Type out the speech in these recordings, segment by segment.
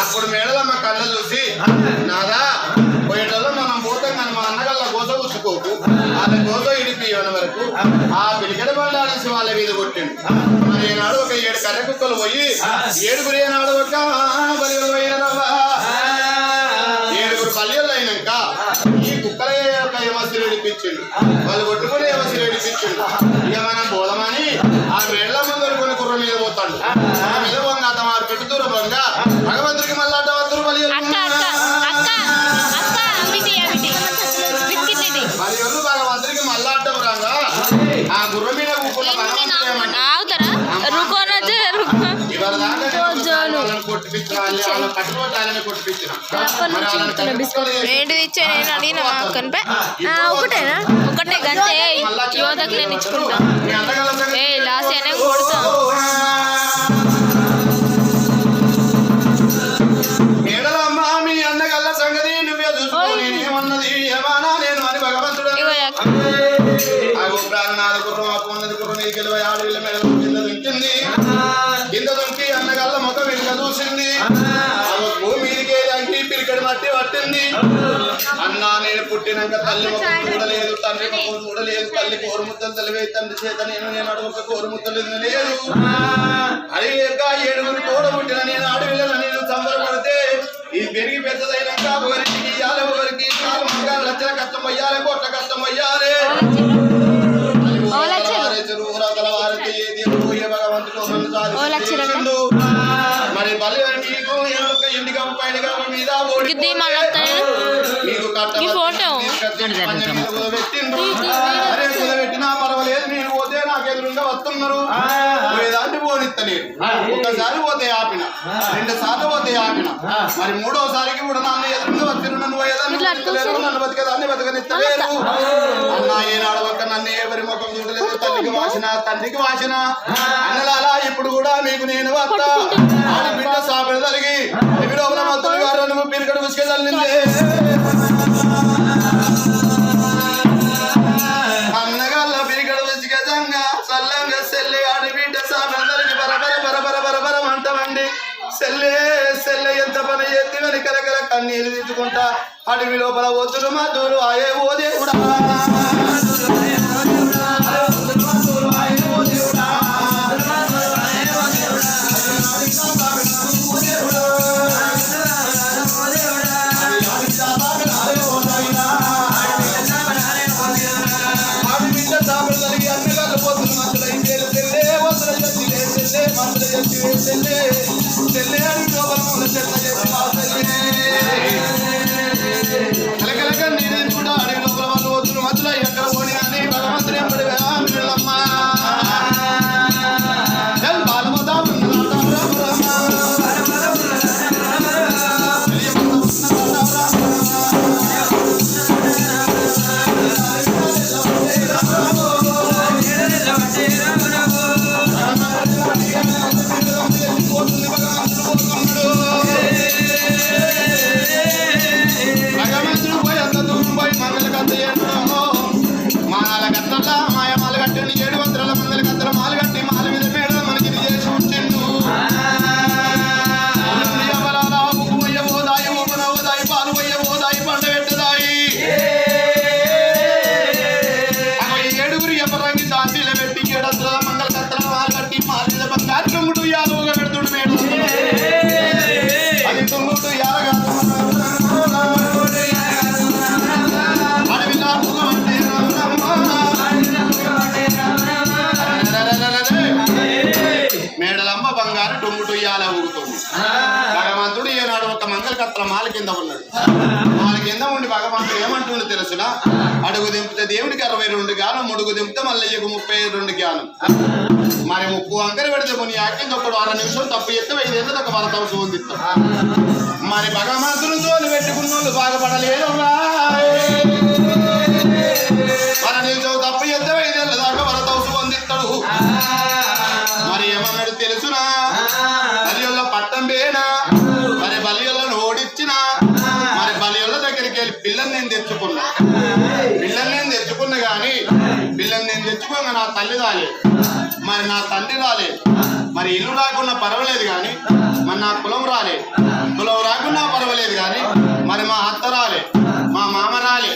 అప్పుడు మేడలమ్మ కళ్ళ చూసి నాదా పోయేటల్లో మనం పోతాం కానీ మా అన్నగల్ల గోస ఉచ్చుకోకు వాళ్ళ గోస ఇడిపియన వరకు ఆ. పిలికడ బండాలేసి వాళ్ళ మీద కొట్టిండు. మరి ఈనాడు ఒక ఏడు కర్రె కుక్కలు పోయి ఏడుగురు ఏనాడు ఒక బలిగలు ఏడుగురు పల్లెలు అయినాక ఈ కుక్కల యొక్క యమస్సులు ఇడిపించిండు వాళ్ళు కొట్టుకుని ఇచ్చా నేను అడిగిన అక్కనిపై ఒకటేనా ఒకటే గంతే యువతకు నేను ఇచ్చుకుంటా. ఏ లాస్ట్ అనే కొడతాం. పట్టింది. అన్న నేను పుట్టినాక తల్లి చూడలేదు తండ్రి చూడలేదు తల్లి కోరుముద్దలు తెలివే తండ్రి చేత నేను నేను అడవక కోరుముద్దలు లేదు అది లేక ఏడుగురు తోడబుట్టిన నేను అడవిలో నేను సంబరపడితే ఇది పెరిగి పెద్దదైనాక ఒకరికి ఇయ్యాలి ఒకరికి నాలుగు మగాలు లక్షల కష్టం అయ్యాలి కోట్ల కష్టం అయ్యాలి. ఒక్కసారి పోతే ఆపిన. రెండు సార్లు పోతే ఆపిన. మరి మూడోసారికి కూడా నన్ను ఎదురుగా వచ్చిన నన్ను పోయేదాన్ని ఇట్లా బతకలేరు, నన్ను బతికేదాన్ని బతకనిస్తలేరు. అన్న ఏనాడు ఒక్క నన్ను ఎవరి ముఖం చూడలేదు తల్లికి వాసిన తండ్రికి వాసిన. అన్నలాలా ఇప్పుడు కూడా మీకు నేను వస్తా ఆడి బిడ్డ సాపెడ తలిగి ఇవి లోపల మత్తులు గారు నువ్వు పిరికడు ఉసుకే సెల్లే సెల్లె ఎంత పని ఎత్తి వెనకలకల కన్నీరు తీసుకుంటా. అడవి లోపల వద్దులు మధురు ఆయే ఓ దేవుడా. కింద ఉన్నాడు మాల కింద ఉండి భగవంతుడు ఏమంటుండో తెలుసునా? అడుగు దింపితే దేవుడికి అరవై రెండు గానం ముడుగు దింపితే మల్లయ్యకు ముప్పై రెండు జ్ఞానం. మరి ముప్పు అంకర పెడితే కొన్ని యాకింది ఒకడు అర నిమిషం తప్పు ఎత్తే ఐదేళ్ళ ఒక వరత అవసరం ఉంది మరి భగవంతునితో పెట్టుకున్న వాళ్ళు బాగుపడలేదు వర నిమిషం తప్పు ఎత్తే ఐదేళ్ళ దాకా వరత అవసరం పిల్లని నేను తెచ్చుకున్నా. పిల్లని నేను తెచ్చుకున్నా గాని పిల్లని నేను తెచ్చుకోగా నా తల్లి రాలే. మరి నా తండ్రి రాలేదు మరి ఇల్లు రాకుండా పర్వాలేదు కానీ మరి నా కులం రాలే. కులం రాకుండా పర్వాలేదు కానీ మరి మా అత్త రాలే. మా మామ రాలే.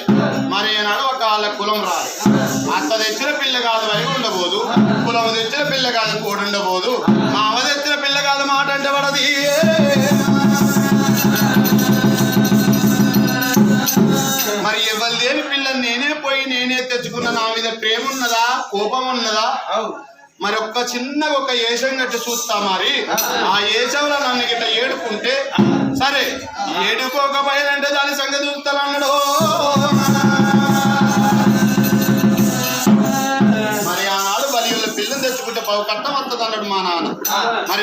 మరి ఏనాడు ఒక వాళ్ళ కులం రాలే. అత్త తెచ్చిన పిల్ల కాదు వరకు ఉండబోదు. కులం తెచ్చిన పిల్ల కాదు కూడా ఉండబోదు. మా మరి ఎవరు లేని పిల్లని నేనే పోయి నేనే తెచ్చుకున్న నా మీద ప్రేమ ఉన్నదా? కోపం ఉన్నదా? మరి ఒక్క చిన్నగా ఒక ఏషం గట్టి చూస్తా మరి. ఆ. ఏషంలో నన్ను గిట్ట ఏడుకుంటే సరే ఏడుకోకపోయానంటే దాని సంగతి చూస్తాను అన్నాడు.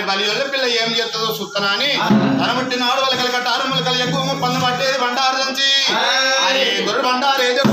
మరి బలియుల పిల్ల ఏం చేస్తుందో చూస్తానా అని తనముట్టినాడు వాళ్ళకి కట్టారు మొలకలు ఎక్కువ పన్ను పట్టేది బండారు నుంచి అరే దొరు బండారు ఏదో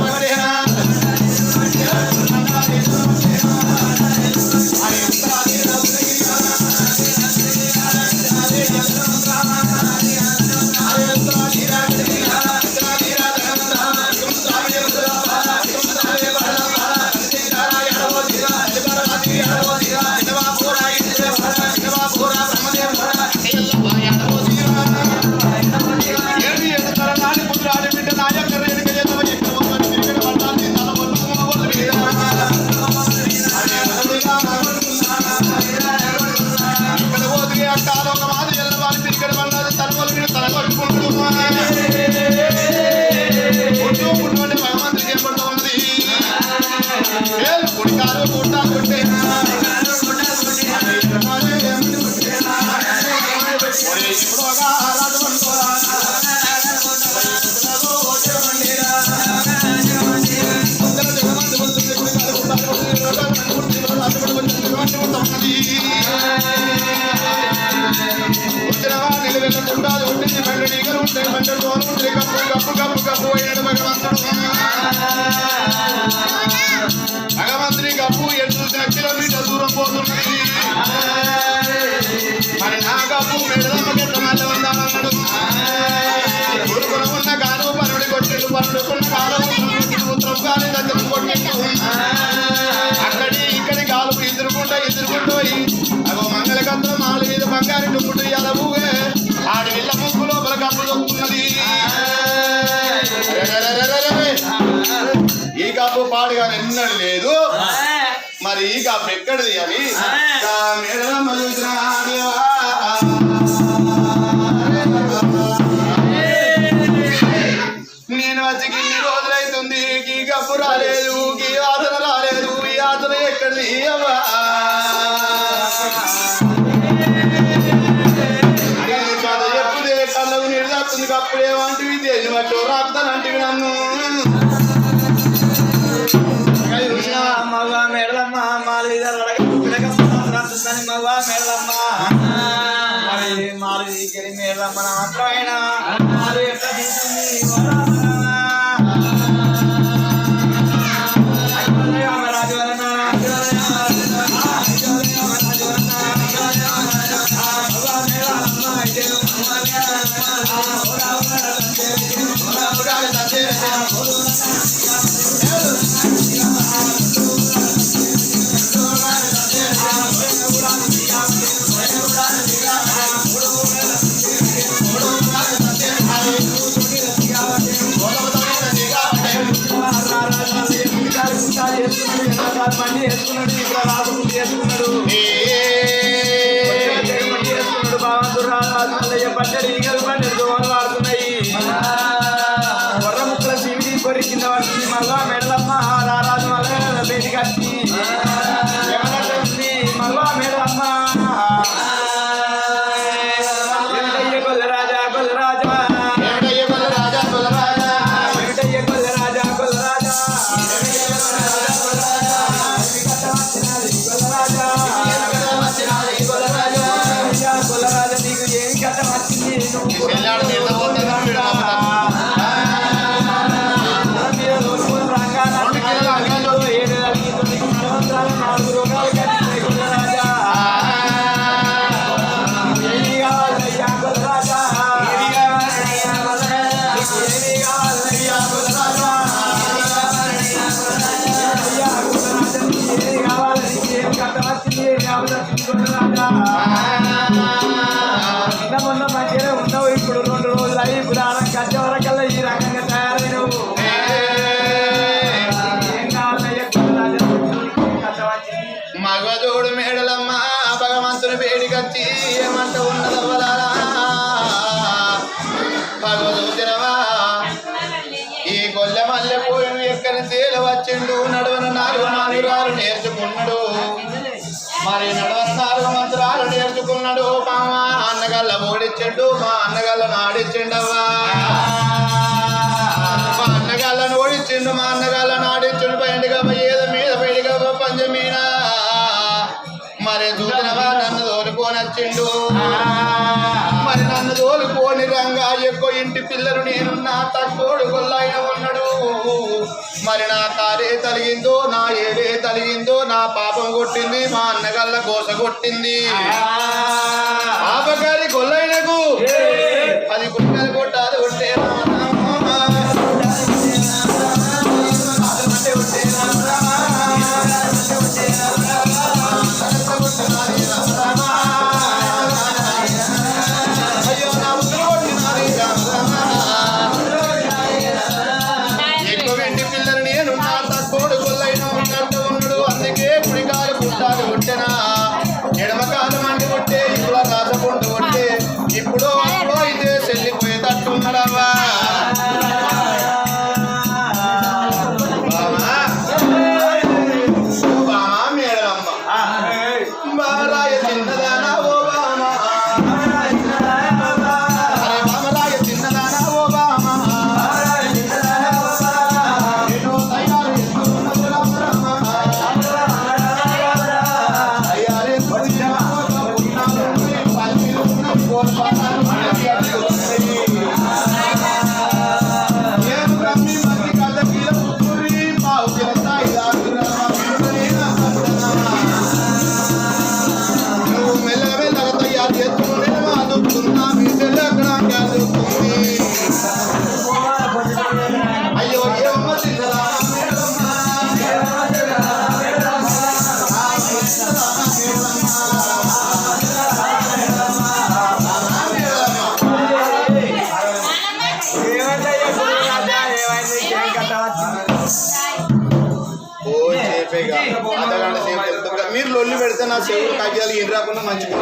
భగవంతుని గప్పు ఎటు కిలోమీటర్ దూరం పోతున్నది ఎన్నడు లేదు. మరి కప్పు ఎక్కడిది అని. నేను వచ్చి ఇన్ని రోజులైతుంది. ఈ కప్పు రాలేదు ఈ ఆతన రాలేదు. ఈ ఆతన ఎక్కడిది? అవ్వా. చెప్పుదే కళ్ళకు నీళ్ళు వస్తుంది కప్పుడే వంటివి దేని బట్టి రాకుతానంటివి నన్ను. మంది వేసుకున్నాడు ఇక్కడ నిన్న మొన్న మధ్యలో ఉన్నావు ఇప్పుడు రెండు రోజులు అయ్యి పురాణం కట్టే మేడలమ్మ భగవంతుని వేడికచ్చి ఏమంట ఉన్నదవ్వలారా భగవదోదినవా ఈ గొల్లె మల్లె ఎక్కడి తేల వచ్చిండు నడవన నాలుగు నాలుగు రాలు నేర్చుకున్నాడు. మరి నడవ నాలుగు మా అన్నగల్ల ఓడిచ్చిండు మా అన్నగల్ల ఆడిచ్చిండవ్వా తోలుకోని రంగా ఎక్కువ ఇంటి పిల్లలు నేనున్నా తక్కువడు గొల్లాయన ఉన్నాడు. మరి నా తారే తలిగిందో నా ఏడే తలిగిందో నా పాపం కొట్టింది మా అన్నగల్ల కోస కొట్టింది. పాపగారి గొల్లైనకు అది గుట్టలు కొట్టాలి. కొట్టే చెవులు కవ్యాలు ఇన్ రాకుండా మంచిగా